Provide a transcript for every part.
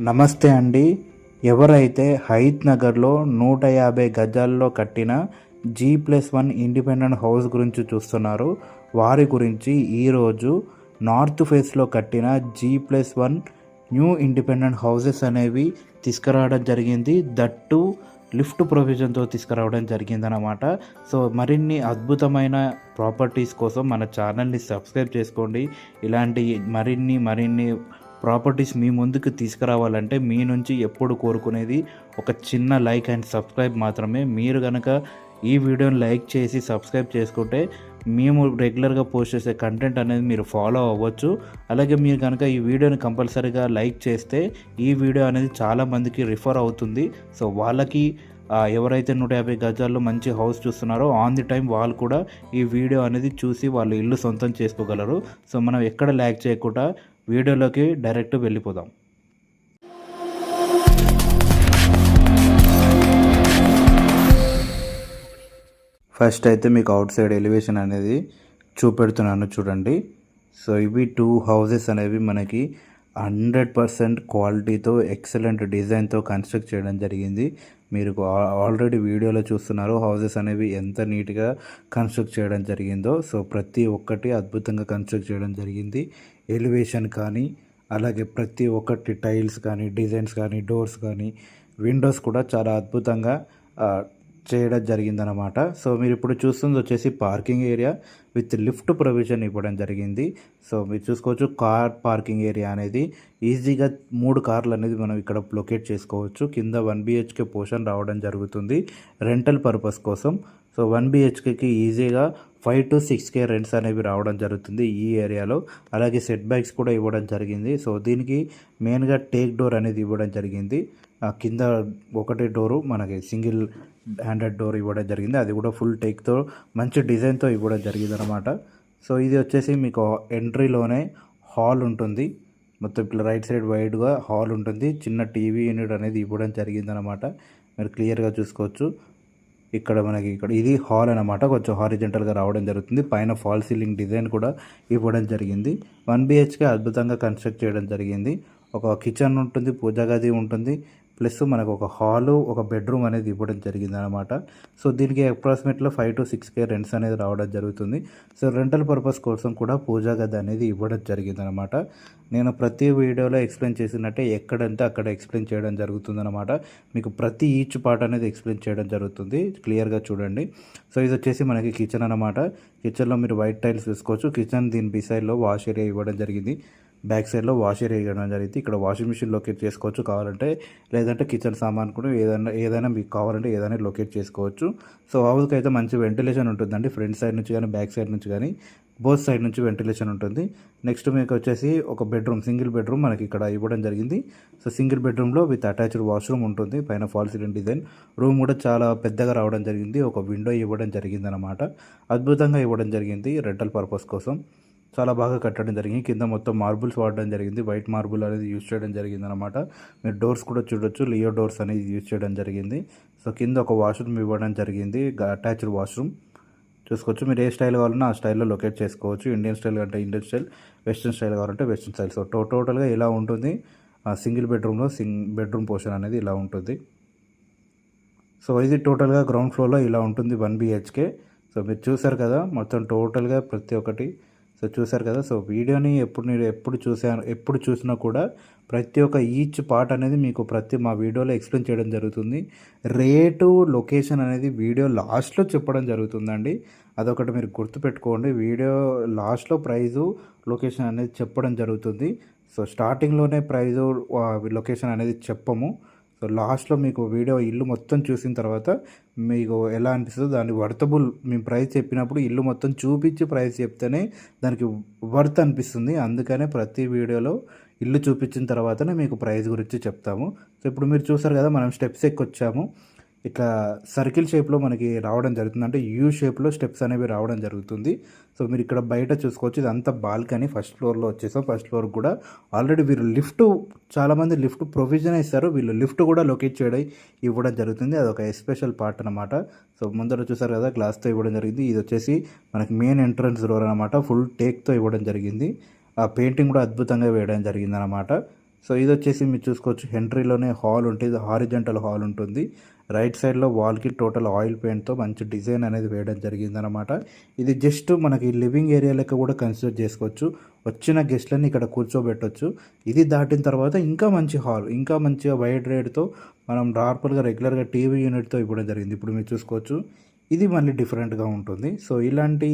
నమస్తే అండి. ఎవరైతే హైత్ నగర్లో నూట యాభై గజాల్లో కట్టిన G plus one independent house గురించి చూస్తున్నారో వారి గురించి ఈరోజు నార్త్ ఫేస్లో కట్టిన G plus one new independent houses అనేవి తీసుకురావడం జరిగింది. దట్టు లిఫ్ట్ ప్రొవిజన్తో తీసుకురావడం జరిగిందనమాట సో మరిన్ని అద్భుతమైన ప్రాపర్టీస్ కోసం మన ఛానల్ని సబ్స్క్రైబ్ చేసుకోండి. ఇలాంటి మరిన్ని మరిన్ని ప్రాపర్టీస్ మీ ముందుకు తీసుకురావాలంటే మీ నుంచి ఎప్పుడు కోరుకునేది ఒక చిన్న లైక్ అండ్ సబ్స్క్రైబ్ మాత్రమే. మీరు కనుక ఈ వీడియోని లైక్ చేసి సబ్స్క్రైబ్ చేసుకుంటే మేము రెగ్యులర్గా పోస్ట్ చేసే కంటెంట్ అనేది మీరు ఫాలో అవ్వచ్చు. అలాగే మీరు కనుక ఈ వీడియోని కంపల్సరీగా లైక్ చేస్తే ఈ వీడియో అనేది చాలామందికి రిఫర్ అవుతుంది. సో వాళ్ళకి ఎవరైతే నూట యాభై గజాల్లో మంచి హౌస్ చూస్తున్నారో ఆన్ ది టైం వాళ్ళు కూడా ఈ వీడియో అనేది చూసి వాళ్ళు ఇల్లు సొంతం చేసుకోగలరు. సో మనం ఎక్కడ ల్యాక్ చేయకుండా వీడియోలోకి డైరెక్ట్ వెళ్ళిపోదాం. ఫస్ట్ అయితే మీకు అవుట్ సైడ్ ఎలివేషన్ అనేది చూపెడుతున్నాను చూడండి. సో ఇవి టూ హౌసెస్ అనేవి మనకి హండ్రెడ్ పర్సెంట్ క్వాలిటీతో ఎక్సలెంట్ డిజైన్తో కన్స్ట్రక్ట్ చేయడం జరిగింది. మీరు ఆల్రెడీ వీడియోలో చూస్తున్నారు హౌసెస్ అనేవి ఎంత నీట్గా కన్స్ట్రక్ట్ చేయడం జరిగిందో. సో ప్రతి ఒక్కటి అద్భుతంగా కన్స్ట్రక్ట్ చేయడం జరిగింది. ఎలివేషన్ కానీ అలాగే ప్రతి ఒక్కటి టైల్స్ కానీ డిజైన్స్ కానీ డోర్స్ కానీ విండోస్ కూడా చాలా అద్భుతంగా చేయడం జరిగిందనమాట సో మీరు ఇప్పుడు చూస్తుంది వచ్చేసి parking area with lift provision ఇవ్వడం జరిగింది. సో మీరు చూసుకోవచ్చు కార్ పార్కింగ్ ఏరియా అనేది ఈజీగా మూడు కార్లు అనేది మనం ఇక్కడ లొకేట్ చేసుకోవచ్చు. కింద వన్ బిహెచ్కే పోర్షన్ రావడం జరుగుతుంది. రెంటల్ పర్పస్ కోసం సో వన్ బిహెచ్కేకి ఈజీగా five to six K rents అనేవి రావడం జరుగుతుంది ఈ ఏరియాలో. అలాగే సెట్ బ్యాక్స్ కూడా ఇవ్వడం జరిగింది. సో దీనికి మెయిన్గా టేక్ డోర్ అనేది ఇవ్వడం జరిగింది. ఆ కింద ఒకటే డోరు మనకి సింగిల్ హ్యాండెడ్ డోర్ ఇవ్వడం జరిగింది. అది కూడా ఫుల్ టేక్తో మంచి డిజైన్తో ఇవ్వడం జరిగింది అనమాట సో ఇది వచ్చేసి మీకు ఎంట్రీలోనే హాల్ ఉంటుంది. మొత్తం ఇట్లా రైట్ సైడ్ వైడ్గా హాల్ ఉంటుంది. చిన్న టీవీ యూనిట్ అనేది ఇవ్వడం జరిగిందనమాట మీరు క్లియర్గా చూసుకోవచ్చు. ఇక్కడ మనకి ఇక్కడ ఇది హాల్ అనమాట కొంచెం హారిజెంటల్గా రావడం జరుగుతుంది. పైన ఫాల్ సీలింగ్ డిజైన్ కూడా ఇవ్వడం జరిగింది. వన్ బిహెచ్కే అద్భుతంగా కన్స్ట్రక్ట్ చేయడం జరిగింది. ఒక కిచెన్ ఉంటుంది పూజా గది ఉంటుంది. ప్లస్ మనకు ఒక హాలు ఒక బెడ్రూమ్ అనేది ఇవ్వడం జరిగింది అనమాట సో దీనికి అప్రాక్సిమేట్లో five to six K rents అనేది రావడం జరుగుతుంది. సో రెంటల్ పర్పస్ కోసం కూడా పూజా గది అనేది ఇవ్వడం జరిగింది అనమాట నేను ప్రతి వీడియోలో ఎక్స్ప్లెయిన్ చేసినట్టే ఎక్కడంటే అక్కడ ఎక్స్ప్లెయిన్ చేయడం జరుగుతుంది అనమాట మీకు ప్రతి ఈచ్ పార్ట్ అనేది ఎక్స్ప్లెయిన్ చేయడం జరుగుతుంది. క్లియర్గా చూడండి. సో ఇది వచ్చేసి మనకి కిచెన్ అనమాట కిచెన్లో మీరు వైట్ టైల్స్ వేసుకోవచ్చు. కిచెన్ దీని బిసైడ్లో వాష్ ఏరియా ఇవ్వడం జరిగింది. బ్యాక్ సైడ్లో వాషర్ వేయడం జరిగింది. ఇక్కడ వాషింగ్ మిషన్ లొకేట్ చేసుకోవచ్చు కావాలంటే లేదంటే కిచెన్ సామాన్ కూడా ఏదైనా ఏదైనా మీకు కావాలంటే ఏదైనా లొకేట్ చేసుకోవచ్చు. సో హౌస్కి అయితే మంచి వెంటిలేషన్ ఉంటుందండి. ఫ్రంట్ సైడ్ నుంచి కానీ బ్యాక్ సైడ్ నుంచి కానీ బోత్ సైడ్ నుంచి వెంటిలేషన్ ఉంటుంది. నెక్స్ట్ మీకు వచ్చేసి ఒక బెడ్రూమ్ సింగిల్ బెడ్రూమ్ మనకి ఇక్కడ ఇవ్వడం జరిగింది. సో సింగిల్ బెడ్రూమ్లో విత్ అటాచ్డ్ వాష్రూమ్ ఉంటుంది. పైన ఫాల్ సీలింగ్ డిజైన్ రూమ్ కూడా చాలా పెద్దగా రావడం జరిగింది. ఒక విండో ఇవ్వడం జరిగింది అనమాట అద్భుతంగా ఇవ్వడం జరిగింది. రెంటల్ పర్పస్ కోసం. చాలా బాగా కట్టడం జరిగింది. కింద మొత్తం మార్బుల్స్ వాడడం జరిగింది. వైట్ మార్బుల్ అనేది యూజ్ చేయడం జరిగింది అనమాట మీరు డోర్స్ కూడా చూడొచ్చు. లియో డోర్స్ అనేది యూజ్ చేయడం జరిగింది. సో కింద ఒక వాష్రూమ్ ఇవ్వడం జరిగింది. Attached washroom. చూసుకోవచ్చు. మీరు ఏ స్టైల్ కావాలన్నా ఆ స్టైల్లో లొకేట్ చేసుకోవచ్చు. ఇండియన్ స్టైల్ అంటే ఇండియన్ స్టైల్ వెస్ట్రన్ స్టైల్ కావాలంటే వెస్ట్రన్ స్టైల్. సో టో టోటల్గా ఇలా ఉంటుంది? సింగిల్ బెడ్రూమ్లో సింగ్ బెడ్రూమ్ పోర్షన్ అనేది ఇలా ఉంటుంది. సో ఇది టోటల్గా గ్రౌండ్ ఫ్లోర్లో ఇలా ఉంటుంది వన్ బిహెచ్కే. సో మీరు చూసారు కదా మొత్తం టోటల్గా ప్రతి ఒక్కటి సో చూసారు కదా సో వీడియోని ఎప్పుడు నేను ఎప్పుడు చూసాను ఎప్పుడు చూసినా కూడా ప్రతి ఒక్క ఈచ్ పార్ట్ అనేది మీకు ప్రతి మా వీడియోలో ఎక్స్ప్లెయిన్ చేయడం జరుగుతుంది. రేటు లొకేషన్ అనేది వీడియో లాస్ట్లో చెప్పడం జరుగుతుందండి. అదొకటి మీరు గుర్తుపెట్టుకోండి వీడియో లాస్ట్లో ప్రైజు లొకేషన్ అనేది చెప్పడం జరుగుతుంది. సో స్టార్టింగ్లోనే ప్రైజు లొకేషన్ అనేది చెప్పము. సో లాస్ట్లో మీకు వీడియో ఇల్లు మొత్తం చూసిన తర్వాత మీకు ఎలా అనిపిస్తుందో దాని వర్తబుల్ మేము ప్రైస్ చెప్పినప్పుడు ఇల్లు మొత్తం చూపించి ప్రైస్ చెప్తేనే దానికి వర్త్ అనిపిస్తుంది. అందుకనే ప్రతి వీడియోలో ఇల్లు చూపించిన తర్వాతనే మీకు ప్రైస్ గురించి చెప్తాము. సో ఇప్పుడు మీరు చూసారు కదా మనం స్టెప్స్ ఎక్కొచ్చాము. ఇట్లా సర్కిల్ షేప్లో మనకి రావడం జరుగుతుంది. అంటే యూ షేప్లో స్టెప్స్ అనేవి రావడం జరుగుతుంది. సో మీరు ఇక్కడ బయట చూసుకోవచ్చు. ఇదంతా బాల్కనీ ఫస్ట్ ఫ్లోర్లో వచ్చేసాం. ఫస్ట్ ఫ్లోర్ కూడా ఆల్రెడీ వీరు లిఫ్ట్ చాలామంది లిఫ్ట్ ప్రొవిజన్ ఇస్తారు వీళ్ళు లిఫ్ట్ కూడా లొకేట్ చేయడం ఇవ్వడం జరుగుతుంది. అదొక ఎస్పెషల్ పార్ట్ అనమాట సో ముందర చూసారు కదా గ్లాస్తో ఇవ్వడం జరిగింది. ఇది వచ్చేసి మనకి మెయిన్ ఎంట్రన్స్ డోర్ అనమాట ఫుల్ టేక్తో ఇవ్వడం జరిగింది. ఆ పెయింటింగ్ కూడా అద్భుతంగా వేయడం జరిగింది అనమాట సో ఇది వచ్చేసి మీరు చూసుకోవచ్చు. ఎంట్రీలోనే హాల్ ఉంటుంది. హారిజెంటల్ హాల్ ఉంటుంది. రైట్ సైడ్లో వాల్కి టోటల్ ఆయిల్ పెయింట్తో మంచి డిజైన్ అనేది వేయడం జరిగిందనమాట ఇది జస్ట్ మనకి లివింగ్ ఏరియా లెక్క కూడా కన్సిడర్ చేసుకోవచ్చు. వచ్చిన గెస్ట్లని ఇక్కడ కూర్చోబెట్టొచ్చు. ఇది దాటిన తర్వాత ఇంకా మంచి హాల్ ఇంకా మంచిగా వైడ్ రేట్తో మనం నార్మల్గా రెగ్యులర్గా టీవీ యూనిట్తో ఇవ్వడం జరిగింది. ఇప్పుడు మీరు చూసుకోవచ్చు. ఇది మళ్ళీ డిఫరెంట్గా ఉంటుంది. సో ఇలాంటి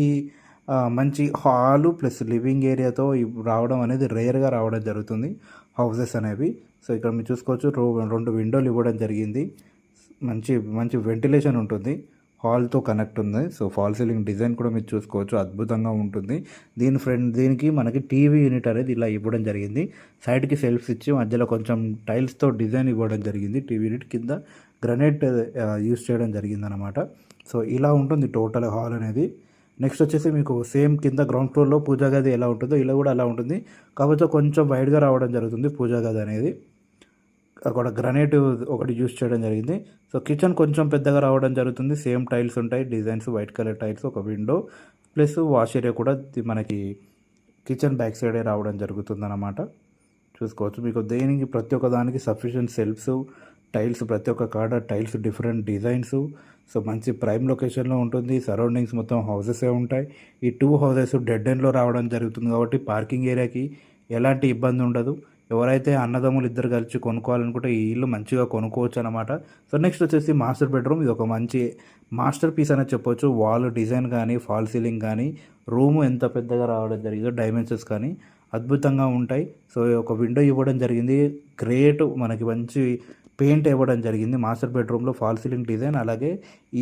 మంచి హాలు ప్లస్ లివింగ్ ఏరియాతో రావడం అనేది రేర్గా రావడం జరుగుతుంది. హౌసెస్ అనేవి. సో ఇక్కడ మీరు చూసుకోవచ్చు రో- రెండు విండోలు ఇవ్వడం జరిగింది. మంచి మంచి వెంటిలేషన్ ఉంటుంది. హాల్తో కనెక్ట్ ఉంది. సో ఫాల్ సీలింగ్ డిజైన్ కూడా మీరు చూసుకోవచ్చు. అద్భుతంగా ఉంటుంది. దీని ఫ్రంట్ దీనికి మనకి టీవీ యూనిట్ అనేది ఇలా ఇవ్వడం జరిగింది. సైడ్కి సెల్ఫ్స్ ఇచ్చి మధ్యలో కొంచెం టైల్స్తో డిజైన్ ఇవ్వడం జరిగింది. టీవీ యూనిట్ కింద గ్రనైట్ యూస్ చేయడం జరిగింది అనమాట సో ఇలా ఉంటుంది టోటల్ హాల్ అనేది. నెక్స్ట్ వచ్చేసి మీకు సేమ్ కింద గ్రౌండ్ ఫ్లోర్లో పూజా గది ఎలా ఉంటుందో ఇలా కూడా అలా ఉంటుంది. కాకపోతే కొంచెం వైడ్గా రావడం జరుగుతుంది పూజా గది అనేది. అక్కడ గ్రనైట్ ఒకటి యూస్ చేయడం జరిగింది. సో కిచెన్ కొంచెం పెద్దగా రావడం జరుగుతుంది. సేమ్ టైల్స్ ఉంటాయి. డిజైన్స్ వైట్ కలర్ టైల్స్ ఒక విండో ప్లస్ వాష్ ఏరియా కూడా ది- మనకి కిచెన్ బ్యాక్ సైడే రావడం జరుగుతుంది అన్నమాట చూసుకోవచ్చు. మీకు దేనికి ప్రతి ఒక్క దానికి సఫిషియెంట్ సెల్ఫ్స్ టైల్స్ ప్రతి ఒక్క కాడ టైల్స్ డిఫరెంట్ డిజైన్స్. సో మంచి ప్రైమ్ లొకేషన్లో ఉంటుంది. సరౌండింగ్స్ మొత్తం హౌసెసే ఉంటాయి. ఈ టూ హౌసెస్ డెడ్ ఎండ్లో రావడం జరుగుతుంది కాబట్టి పార్కింగ్ ఏరియాకి ఎలాంటి ఇబ్బంది ఉండదు. ఎవరైతే అన్నదమ్ములు ఇద్దరు కలిసి కొనుక్కోవాలనుకుంటే ఈ ఇల్లు మంచిగా కొనుక్కోవచ్చు అనమాట సో నెక్స్ట్ వచ్చేసి మాస్టర్ బెడ్రూమ్. ఇది ఒక మంచి మాస్టర్ పీస్ అనేది చెప్పొచ్చు. వాల్ డిజైన్ కానీ ఫాల్ సీలింగ్ కానీ రూమ్ ఎంత పెద్దగా రావడం జరిగిందో డైమెన్షన్స్ కానీ అద్భుతంగా ఉంటాయి. సో ఒక విండో ఇవ్వడం జరిగింది. గ్రేట్. మనకి మంచి పెయింట్ ఇవ్వడం జరిగింది. మాస్టర్ బెడ్రూమ్లో ఫాల్ సీలింగ్ డిజైన్ అలాగే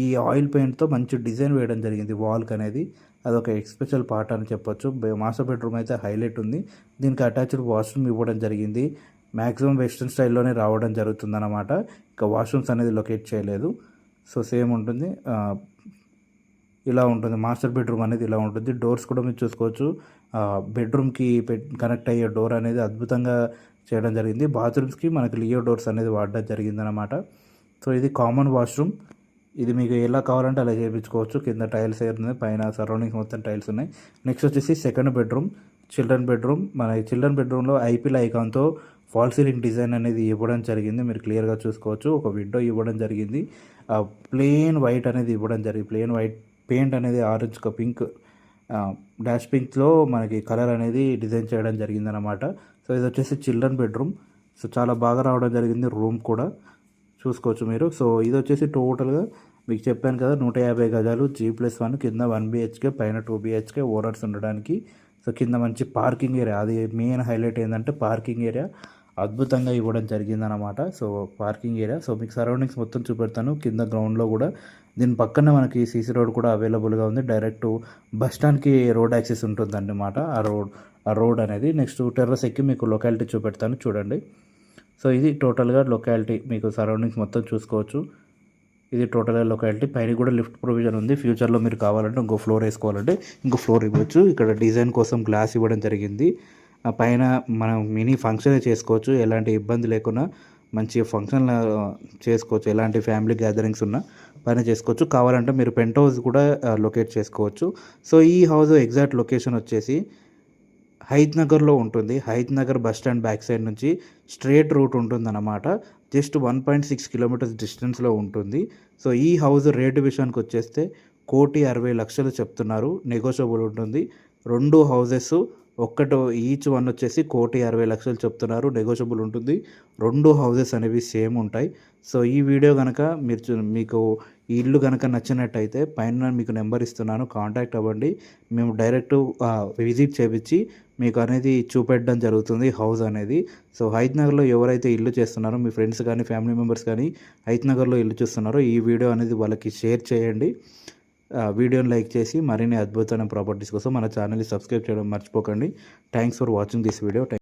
ఈ ఆయిల్ పెయింట్తో మంచి డిజైన్ వేయడం జరిగింది. వాల్కి అనేది అదొక ఎక్స్పెషల్ పార్ట్ అని చెప్పొచ్చు. మాస్టర్ బెడ్రూమ్ అయితే హైలైట్ ఉంది. దీనికి అటాచ్డ్ వాష్రూమ్ ఇవ్వడం జరిగింది. మ్యాక్సిమం వెస్ట్రన్ స్టైల్లోనే రావడం జరుగుతుంది అనమాట ఇక వాష్రూమ్స్ అనేది లొకేట్ చేయలేదు. సో సేమ్ ఉంటుంది. ఇలా ఉంటుంది. మాస్టర్ బెడ్రూమ్ అనేది ఇలా ఉంటుంది. డోర్స్ కూడా మీరు చూసుకోవచ్చు. బెడ్రూమ్కి కనెక్ట్ అయ్యే డోర్ అనేది అద్భుతంగా చేయడం జరిగింది. బాత్రూమ్స్కి మనకి లియో డోర్స్ అనేది వాడడం జరిగిందనమాట సో ఇది కామన్ వాష్రూమ్. ఇది మీకు ఎలా కావాలంటే అలా చేయించుకోవచ్చు. కింద టైల్స్ ఉన్నాయి పైన సరౌండింగ్స్ మొత్తం టైల్స్ ఉన్నాయి. నెక్స్ట్ వచ్చేసి సెకండ్ బెడ్రూమ్ చిల్డ్రన్ బెడ్రూమ్. మన చిల్డ్రన్ బెడ్రూమ్లో ఐపీఎల్ ఐకాన్తో ఫాల్ సీలింగ్ డిజైన్ అనేది ఇవ్వడం జరిగింది. మీరు క్లియర్గా చూసుకోవచ్చు. ఒక విండో ఇవ్వడం జరిగింది. ప్లెయిన్ వైట్ అనేది ఇవ్వడం జరిగింది. ప్లెయిన్ వైట్ పెయింట్ అనేది ఆరెంజ్ పింక్ డాష్ పింక్లో మనకి కలర్ అనేది డిజైన్ చేయడం జరిగిందనమాట సో ఇది వచ్చేసి చిల్డ్రన్ బెడ్రూమ్. సో చాలా బాగా రావడం జరిగింది రూమ్ కూడా. చూసుకోవచ్చు మీరు. సో ఇది వచ్చేసి టోటల్గా మీకు చెప్పాను కదా నూట యాభై గజాలు జీ ప్లస్ వన్ కింద వన్ బిహెచ్కే పైన టూ బిహెచ్కే ఓనర్స్ ఉండడానికి. సో కింద మంచి పార్కింగ్ ఏరియా. అది మెయిన్ హైలైట్ ఏంటంటే పార్కింగ్ ఏరియా. అద్భుతంగా ఇవ్వడం జరిగిందనమాట సో పార్కింగ్ ఏరియా. సో మీకు సరౌండింగ్స్ మొత్తం చూపెడతాను. కింద గ్రౌండ్లో కూడా దీని పక్కన మనకి సీసీ రోడ్ కూడా అవైలబుల్గా ఉంది. డైరెక్ట్ బస్ స్టాండ్కి రోడ్ యాక్సెస్ ఉంటుందన్నమాట. ఆ రోడ్ ఆ రోడ్ అనేది నెక్స్ట్ టెర్రస్ ఎక్కి మీకు లొకాలిటీ చూపెడతాను చూడండి. సో ఇది టోటల్గా లొకాలిటీ. మీకు సరౌండింగ్స్ మొత్తం చూసుకోవచ్చు. ఇది టోటల్గా లొకాలిటీ. పైన కూడా లిఫ్ట్ ప్రొవిజన్ ఉంది. ఫ్యూచర్లో మీరు కావాలంటే ఇంకో ఫ్లోర్ వేసుకోవాలంటే ఇంకో ఫ్లోర్ ఇవ్వచ్చు. ఇక్కడ డిజైన్ కోసం గ్లాస్ ఇవ్వడం జరిగింది. పైన మనం మినీ ఫంక్షన్ చేసుకోవచ్చు. ఎలాంటి ఇబ్బంది లేకుండా మంచి ఫంక్షన్ చేసుకోవచ్చు. ఎలాంటి ఫ్యామిలీ గ్యాదరింగ్స్ ఉన్నా పైన చేసుకోవచ్చు. కావాలంటే మీరు పెంట్ హౌస్ కూడా లొకేట్ చేసుకోవచ్చు. సో ఈ హౌస్ ఎగ్జాక్ట్ లొకేషన్ వచ్చేసి హైద్ నగర్లో ఉంటుంది. Hayathnagar bus stand back side నుంచి స్ట్రేట్ రూట్ ఉంటుందన్నమాట. Just one point six kilometres డిస్టెన్స్లో ఉంటుంది. సో ఈ హౌస్ రేటు విషయానికి వచ్చేస్తే కోటి అరవై లక్షలు చెప్తున్నారు. నెగోషియబుల్ ఉంటుంది. రెండు హౌసెస్ ఒక్కటి ఈచ్ వన్ వచ్చేసి కోటి అరవై లక్షలు చెప్తున్నారు. నెగోషియబుల్ ఉంటుంది. రెండు హౌసెస్ అనేవి సేమ్ ఉంటాయి. సో ఈ వీడియో కనుక మీరు మీకు ఈ ఇల్లు కనుక నచ్చినట్టయితే పైన మీకు నెంబర్ ఇస్తున్నాను. కాంటాక్ట్ అవ్వండి. మేము డైరెక్ట్ విజిట్ చేపించి మీకు అనేది చూపెట్టడం జరుగుతుంది హౌస్ అనేది. సో హైత్నగర్లో ఎవరైతే ఇల్లు చేస్తున్నారో మీ ఫ్రెండ్స్ కానీ ఫ్యామిలీ మెంబర్స్ కానీ హైత్ నగర్లో ఇల్లు చూస్తున్నారో ఈ వీడియో అనేది వాళ్ళకి షేర్ చేయండి. వీడియోని లైక్ చేసి మరిన్ని అద్భుతమైన ప్రాపర్టీస్ కోసం మన ఛానల్ని సబ్స్క్రైబ్ చేయడం మర్చిపోకండి. Thanks for watching this video